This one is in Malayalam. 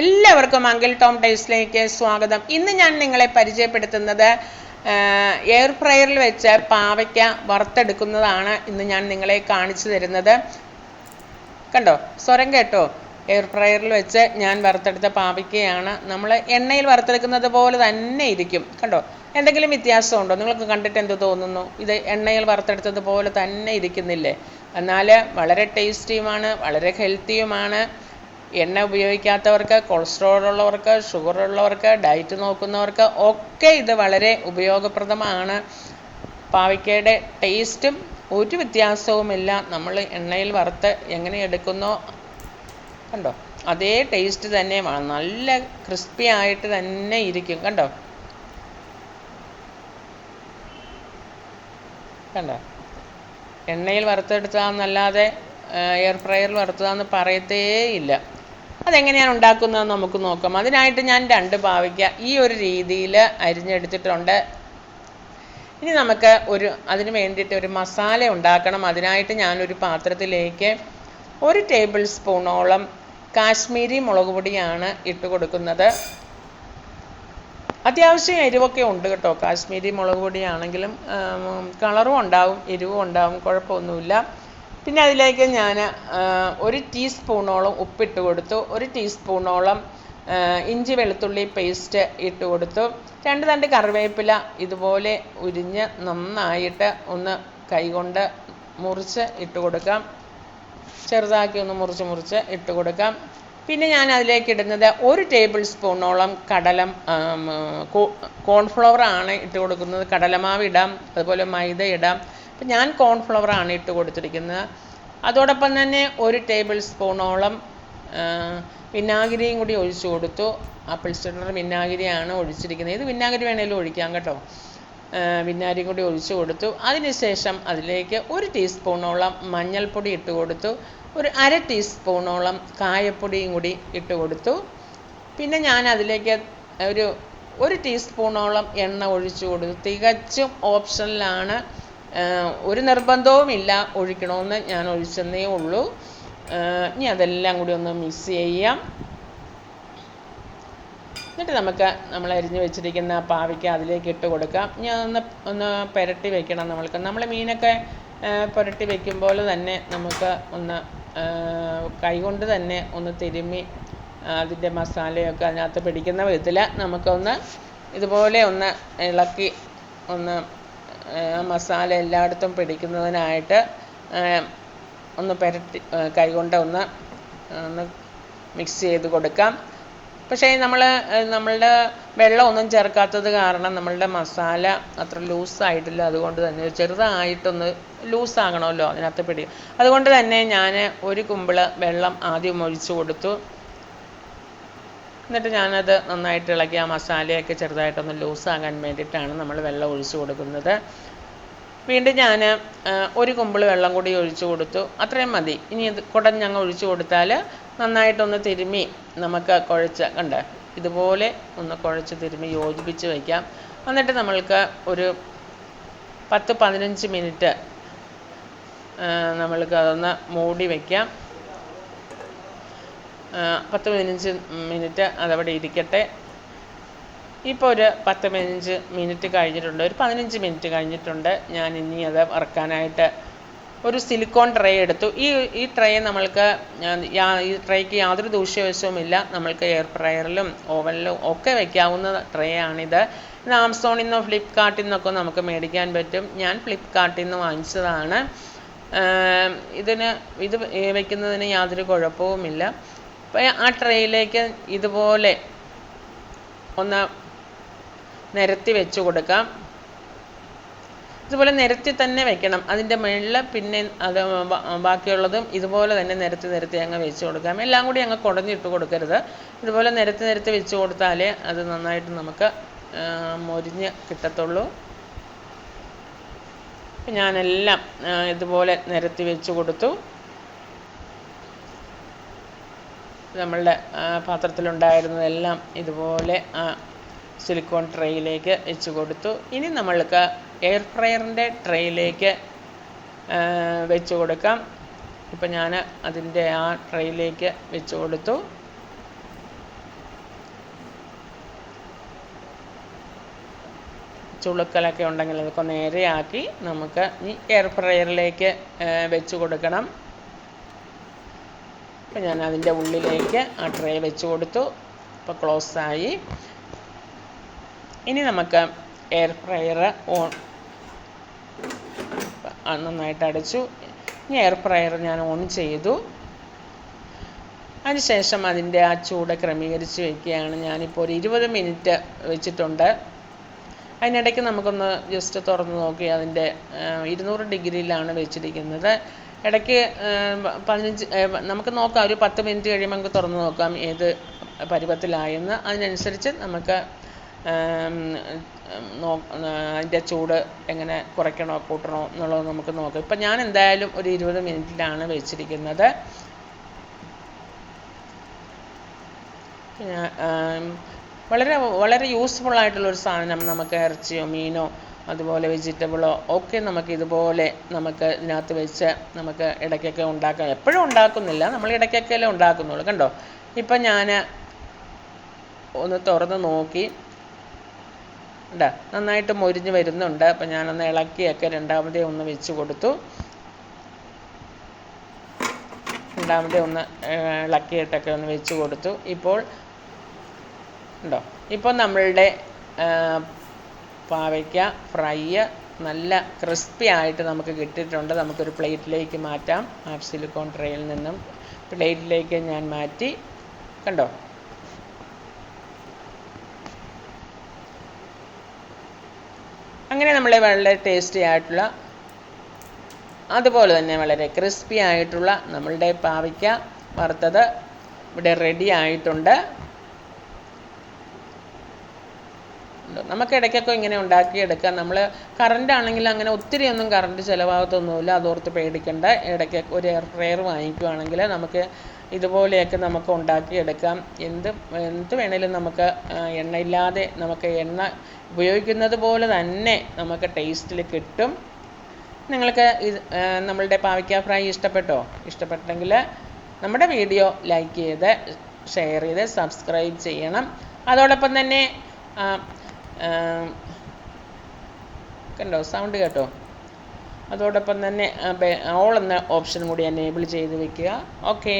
എല്ലാവർക്കും അങ്കിൾ ടോം ടൈസിലേക്ക് സ്വാഗതം. ഇന്ന് ഞാൻ നിങ്ങളെ പരിചയപ്പെടുത്തുന്നത് എയർ ഫ്രയറിൽ വെച്ച് പാവയ്ക്ക വറുത്തെടുക്കുന്നതാണ് ഇന്ന് ഞാൻ നിങ്ങളെ കാണിച്ചു തരുന്നത്. കണ്ടോ? സ്വരം കേട്ടോ? എയർ ഫ്രയറിൽ വെച്ച് ഞാൻ വറുത്തെടുത്ത പാവയ്ക്കയാണ്. നമ്മൾ എണ്ണയിൽ വറുത്തെടുക്കുന്നത് പോലെ തന്നെ ഇരിക്കും. കണ്ടോ? എന്തെങ്കിലും വ്യത്യാസമുണ്ടോ? നിങ്ങൾക്ക് കണ്ടിട്ട് എന്ത് തോന്നുന്നു? ഇത് എണ്ണയിൽ വറുത്തെടുത്തത് പോലെ തന്നെ ഇരിക്കുന്നില്ലേ? എന്നാൽ വളരെ ടേസ്റ്റിയുമാണ് വളരെ ഹെൽത്തിയുമാണ്. എണ്ണ ഉപയോഗിക്കാത്തവർക്ക് കൊളസ്ട്രോൾ ഉള്ളവർക്ക് ഷുഗർ ഉള്ളവർക്ക് ഡയറ്റ് നോക്കുന്നവർക്ക് ഒക്കെ ഇത് വളരെ ഉപയോഗപ്രദമാണ്. പാവയ്ക്കയുടെ ടേസ്റ്റും ഒരു വ്യത്യാസവുമില്ല നമ്മൾ എണ്ണയിൽ വറുത്ത് എങ്ങനെ എടുക്കുന്നോ കണ്ടോ? അതേ ടേസ്റ്റ് തന്നെ നല്ല ക്രിസ്പി ആയിട്ട് തന്നെ ഇരിക്കും. കണ്ടോ? കണ്ടോ? എണ്ണയിൽ വറുത്തെടുത്തതാണെന്നല്ലാതെ എയർ ഫ്രയറിൽ വറുത്തതാണെന്ന് പറയത്തേ ഇല്ല. അതെങ്ങനെയാണ് ഉണ്ടാക്കുന്നതെന്ന് നമുക്ക് നോക്കാം. അതിനായിട്ട് ഞാൻ രണ്ട് പാവയ്ക്ക ഈ ഒരു രീതിയിൽ അരിഞ്ഞെടുത്തിട്ടുണ്ട്. ഇനി നമുക്ക് ഒരു അതിന് വേണ്ടിയിട്ട് ഒരു മസാല ഉണ്ടാക്കണം. അതിനായിട്ട് ഞാനൊരു പാത്രത്തിലേക്ക് ഒരു ടേബിൾ സ്പൂണോളം കാശ്മീരി മുളക് പൊടിയാണ് ഇട്ട് കൊടുക്കുന്നത്. അത്യാവശ്യം എരിവൊക്കെ ഉണ്ട് കേട്ടോ. കാശ്മീരി മുളക് പൊടിയാണെങ്കിലും കളറും ഉണ്ടാവും എരിവും ഉണ്ടാവും കുഴപ്പമൊന്നുമില്ല. പിന്നെ അതിലേക്ക് ഞാൻ ഒരു ടീസ്പൂണോളം ഉപ്പിട്ട് കൊടുത്തു. ഒരു ടീസ്പൂണോളം ഇഞ്ചി വെളുത്തുള്ളി പേസ്റ്റ് ഇട്ട് കൊടുത്തു. രണ്ട് തണ്ട് കറിവേപ്പില ഇതുപോലെ ഉരിഞ്ഞ് നന്നായിട്ട് ഒന്ന് കൈകൊണ്ട് മുറിച്ച് ഇട്ട് കൊടുക്കാം. ചെറുതാക്കി ഒന്ന് മുറിച്ച് മുറിച്ച് ഇട്ട് കൊടുക്കാം. പിന്നെ ഞാൻ അതിലേക്ക് ഇടുന്നത് ഒരു ടേബിൾ സ്പൂണോളം കടലം കോൺഫ്ലവർ ആണ് ഇട്ട് കൊടുക്കുന്നത്. കടലമാവ് ഇടാം അതുപോലെ മൈദ ഇടാം. അപ്പം ഞാൻ കോൺഫ്ലവറാണ് ഇട്ട് കൊടുത്തിരിക്കുന്നത്. അതോടൊപ്പം തന്നെ ഒരു ടേബിൾ സ്പൂണോളം വിനാഗിരിയും കൂടി ഒഴിച്ചു കൊടുത്തു. ആപ്പിൾ സിഡർ വിനാഗിരിയാണ് ഒഴിച്ചിരിക്കുന്നത്. ഇത് വിനാഗിരി വേണേലും ഒഴിക്കാം കേട്ടോ. വിനാഗിരി കൂടി ഒഴിച്ചു കൊടുത്തു. അതിനുശേഷം അതിലേക്ക് ഒരു ടീസ്പൂണോളം മഞ്ഞൾപ്പൊടി ഇട്ട് കൊടുത്തു. ഒരു അര ടീസ്പൂണോളം കായപ്പൊടിയും കൂടി ഇട്ട് കൊടുത്തു. പിന്നെ ഞാൻ അതിലേക്ക് ഒരു ഒരു ടീസ്പൂണോളം എണ്ണ ഒഴിച്ചു കൊടുത്തു. തികച്ചും ഓപ്ഷനിലാണ് ഒരു നിർബന്ധവുമില്ല ഒഴിക്കണമെന്ന് ഞാൻ ഒഴിച്ചെന്നേ ഉള്ളൂ. ഇനി അതെല്ലാം കൂടി ഒന്ന് മിക്സ് ചെയ്യാം. എന്നിട്ട് നമുക്ക് നമ്മൾ അരിഞ്ഞു വെച്ചിരിക്കുന്ന പാവയ്ക്ക അതിലേക്ക് ഇട്ട് കൊടുക്കാം. ഇനി അതൊന്ന് ഒന്ന് പുരട്ടി വെക്കണം നമ്മൾക്ക്. നമ്മൾ മീനൊക്കെ പുരട്ടി വെക്കുമ്പോൾ തന്നെ നമുക്ക് ഒന്ന് കൈകൊണ്ട് തന്നെ ഒന്ന് തിരുമ്മി അതിന്റെ മസാലയൊക്കെ അതിനകത്ത് പിടിക്കുന്ന വിധത്തിൽ നമുക്കൊന്ന് ഇതുപോലെ ഒന്ന് ഇളക്കി ഒന്ന് മസാല എല്ലായിടത്തും പിടിക്കുന്നതിനായിട്ട് ഒന്ന് പുരട്ടി കൈകൊണ്ട് ഒന്ന് ഒന്ന് മിക്സ് ചെയ്ത് കൊടുക്കാം. പക്ഷേ നമ്മൾ നമ്മളുടെ വെള്ളമൊന്നും ചേർക്കാത്തത് കാരണം നമ്മളുടെ മസാല അത്ര ലൂസായിട്ടില്ല അതുകൊണ്ട് തന്നെ ചെറുതായിട്ടൊന്ന് ലൂസാകണമല്ലോ അതിനകത്ത് പിടി. അതുകൊണ്ട് തന്നെ ഞാൻ ഒരു കുമ്പിൾ വെള്ളം ആദ്യം ഒഴിച്ച് കൊടുത്തു. എന്നിട്ട് ഞാനത് നന്നായിട്ട് ഇളക്കി ആ മസാലയൊക്കെ ചെറുതായിട്ടൊന്ന് ലൂസാകാൻ വേണ്ടിയിട്ടാണ് നമ്മൾ വെള്ളം ഒഴിച്ചു കൊടുക്കുന്നത്. വീണ്ടും ഞാൻ ഒരു കുമ്പിൾ വെള്ളം കൂടി ഒഴിച്ചു കൊടുത്തു. അത്രയും മതി. ഇനി ഇത് കുടഞ്ഞങ്ങ് ഒഴിച്ചു കൊടുത്താൽ നന്നായിട്ടൊന്ന് തിരുമ്മി നമുക്ക് കുഴച്ച് കണ്ട് ഇതുപോലെ ഒന്ന് കുഴച്ച് തിരുമ്മി യോജിപ്പിച്ച് വയ്ക്കാം എന്നിട്ട് നമ്മൾക്ക് ഒരു പത്ത് പതിനഞ്ച് മിനിറ്റ് നമ്മൾക്ക് അതൊന്ന് മൂടി വയ്ക്കാം പത്ത് പതിനഞ്ച് മിനിറ്റ് അതവിടെ ഇരിക്കട്ടെ. ഇപ്പോൾ ഒരു പത്ത് പതിനഞ്ച് മിനിറ്റ് കഴിഞ്ഞിട്ടുണ്ട്. ഒരു പതിനഞ്ച് മിനിറ്റ് കഴിഞ്ഞിട്ടുണ്ട്. ഞാൻ ഇനി അത് വറക്കാനായിട്ട് ഒരു സിലിക്കോൺ ട്രേ എടുത്തു. ഈ ഈ ട്രേ നമ്മൾക്ക് ഈ ട്രേക്ക് യാതൊരു ദൂഷ്യവശവുമില്ല. നമ്മൾക്ക് എയർ ഫ്രയറിലും ഓവനിലും ഒക്കെ വയ്ക്കാവുന്ന ട്രേ ആണിത് ഇത് ആമസോണിൽ നിന്നോ ഫ്ലിപ്കാർട്ടിൽ നിന്നൊക്കെ നമുക്ക് മേടിക്കാൻ പറ്റും. ഞാൻ ഫ്ലിപ്കാർട്ടിൽ നിന്ന് വാങ്ങിച്ചതാണ്. ഇതിന് ഇത് വയ്ക്കുന്നതിന് യാതൊരു കുഴപ്പവുമില്ല. അപ്പോൾ ആ ട്രേയിലേക്ക് ഇതുപോലെ ഒന്ന് നിരത്തി വെച്ച് കൊടുക്കാം. ഇതുപോലെ നിരത്തി തന്നെ വെക്കണം. അതിന്റെ മുകളിൽ പിന്നെ അത് ബാക്കിയുള്ളതും ഇതുപോലെ തന്നെ നിരത്തി നിരത്തി അങ്ങ് വെച്ച് കൊടുക്കാം. എല്ലാം കൂടി അങ്ങ് കുടഞ്ഞിട്ട് കൊടുക്കരുത്. ഇതുപോലെ നിരത്തി നിരത്തി വെച്ച് കൊടുത്താലേ അത് നന്നായിട്ട് നമുക്ക് മൊരിഞ്ഞ് കിട്ടത്തുള്ളൂ. ഞാനെല്ലാം ഇതുപോലെ നിരത്തി വെച്ച് കൊടുത്തു. നമ്മളുടെ പാത്രത്തിലുണ്ടായിരുന്നതെല്ലാം ഇതുപോലെ ആ സിലിക്കോൺ ട്രേയിലേക്ക് വെച്ച് കൊടുത്തു. ഇനി നമ്മൾക്ക് എയർ ഫ്രയറിന്റെ ട്രേയിലേക്ക് വെച്ച് കൊടുക്കാം. ഇപ്പം ഞാൻ അതിന്റെ ആ ട്രേയിലേക്ക് വെച്ച് കൊടുത്തു. ചുളുക്കലൊക്കെ ഉണ്ടെങ്കിൽ അതൊക്കെ നേരെയാക്കി നമുക്ക് ഈ എയർ ഫ്രയറിലേക്ക് വെച്ച് കൊടുക്കണം. അപ്പം ഞാൻ അതിന്റെ ഉള്ളിലേക്ക് ആ ട്രേ വെച്ച് കൊടുത്തു. ഇപ്പോൾ ക്ലോസ് ആയി. ഇനി നമുക്ക് എയർ ഫ്രയർ ഓൺ നന്നായിട്ട് അടച്ചു. ഇനി എയർ ഫ്രയർ ഞാൻ ഓൺ ചെയ്തു. അതിനുശേഷം അതിന്റെ ആ ചൂട് ക്രമീകരിച്ച് വയ്ക്കുകയാണ് ഞാനിപ്പോൾ ഒരു ഇരുപത് മിനിറ്റ് വെച്ചിട്ടുണ്ട്. അതിനിടയ്ക്ക് നമുക്കൊന്ന് ജസ്റ്റ് തുറന്ന് നോക്കി അതിന്റെ ഇരുന്നൂറ് ഡിഗ്രിയിലാണ് വെച്ചിരിക്കുന്നത്. ഇടയ്ക്ക് പതിനഞ്ച് നമുക്ക് നോക്കാം ഒരു പത്ത് മിനിറ്റ് കഴിയുമ്പോൾ നമുക്ക് തുറന്ന് നോക്കാം ഏത് പരുവത്തിലായെന്ന്. അതിനനുസരിച്ച് നമുക്ക് നോ അതിന്റെ ചൂട് എങ്ങനെ കുറയ്ക്കണോ കൂട്ടണോ എന്നുള്ളത് നമുക്ക് നോക്കാം. ഇപ്പം ഞാൻ എന്തായാലും ഒരു ഇരുപത് മിനിറ്റിലാണ് വെച്ചിരിക്കുന്നത്. വളരെ വളരെ യൂസ്ഫുൾ ആയിട്ടുള്ള ഒരു സാധനം നമുക്ക് ഇറച്ചിയോ മീനോ അതുപോലെ വെജിറ്റബിളോ ഒക്കെ നമുക്ക് ഇതുപോലെ നമുക്ക് ഇതിനകത്ത് വെച്ച് നമുക്ക് ഇടയ്ക്കൊക്കെ ഉണ്ടാക്കാം. എപ്പോഴും ഉണ്ടാക്കുന്നില്ല. നമ്മൾ ഇടയ്ക്കൊക്കെയല്ലേ ഉണ്ടാക്കുന്നുള്ളൂ. കണ്ടോ? ഇപ്പം ഞാൻ ഒന്ന് തുറന്ന് നോക്കി. ഉണ്ടാ നന്നായിട്ട് മൊരിഞ്ഞ് വരുന്നുണ്ട്. അപ്പം ഞാനൊന്ന് ഇളക്കിയൊക്കെ രണ്ടാമതേ ഒന്ന് വെച്ച് കൊടുത്തു. രണ്ടാമതേ ഒന്ന് ഇളക്കിയിട്ടൊക്കെ ഒന്ന് വെച്ച് കൊടുത്തു. ഇപ്പോൾ ഉണ്ടോ ഇപ്പോൾ നമ്മളുടെ പാവയ്ക്ക ഫ്രൈ നല്ല ക്രിസ്പി ആയിട്ട് നമുക്ക് കിട്ടിയിട്ടുണ്ട്. നമുക്കൊരു പ്ലേറ്റിലേക്ക് മാറ്റാം. ആ സിലിക്കോൺ ട്രേയിൽ നിന്നും പ്ലേറ്റിലേക്ക് ഞാൻ മാറ്റി. കണ്ടോ? അങ്ങനെ നമ്മളെ വളരെ ടേസ്റ്റി ആയിട്ടുള്ള അതുപോലെ തന്നെ വളരെ ക്രിസ്പി ആയിട്ടുള്ള നമ്മളുടെ പാവയ്ക്ക വറുത്തത് ഇവിടെ റെഡി ആയിട്ടുണ്ട്. ഉണ്ട്. നമുക്ക് ഇടയ്ക്കൊക്കെ ഇങ്ങനെ ഉണ്ടാക്കിയെടുക്കാം നമ്മൾ കറണ്ട് ആണെങ്കിൽ അങ്ങനെ ഒത്തിരി ഒന്നും കറണ്ട് ചിലവാകത്തൊന്നുമില്ല. അതോർത്ത് പേടിക്കണ്ട. ഇടയ്ക്ക് ഒരു എയർ ഫ്രയർ വാങ്ങിക്കുവാണെങ്കിൽ നമുക്ക് ഇതുപോലെയൊക്കെ നമുക്ക് ഉണ്ടാക്കിയെടുക്കാം. എന്ത് എന്ത് വേണേലും നമുക്ക് എണ്ണയില്ലാതെ നമുക്ക് എണ്ണ ഉപയോഗിക്കുന്നത് പോലെ തന്നെ നമുക്ക് ടേസ്റ്റിൽ കിട്ടും. നിങ്ങൾക്ക് ഇത് നമ്മളുടെ പാവയ്ക്ക ഫ്രൈ ഇഷ്ടപ്പെട്ടോ? ഇഷ്ടപ്പെട്ടെങ്കിൽ നമ്മുടെ വീഡിയോ ലൈക്ക് ചെയ്ത് ഷെയർ ചെയ്ത് സബ്സ്ക്രൈബ് ചെയ്യണം. അതോടൊപ്പം തന്നെ കണ്ടോ സൗണ്ട് കേട്ടോ? അതോടൊപ്പം തന്നെ ഓൾ എന്ന ഓപ്ഷൻ കൂടി എനേബിൾ ചെയ്ത് വെക്കുക. ഓക്കേ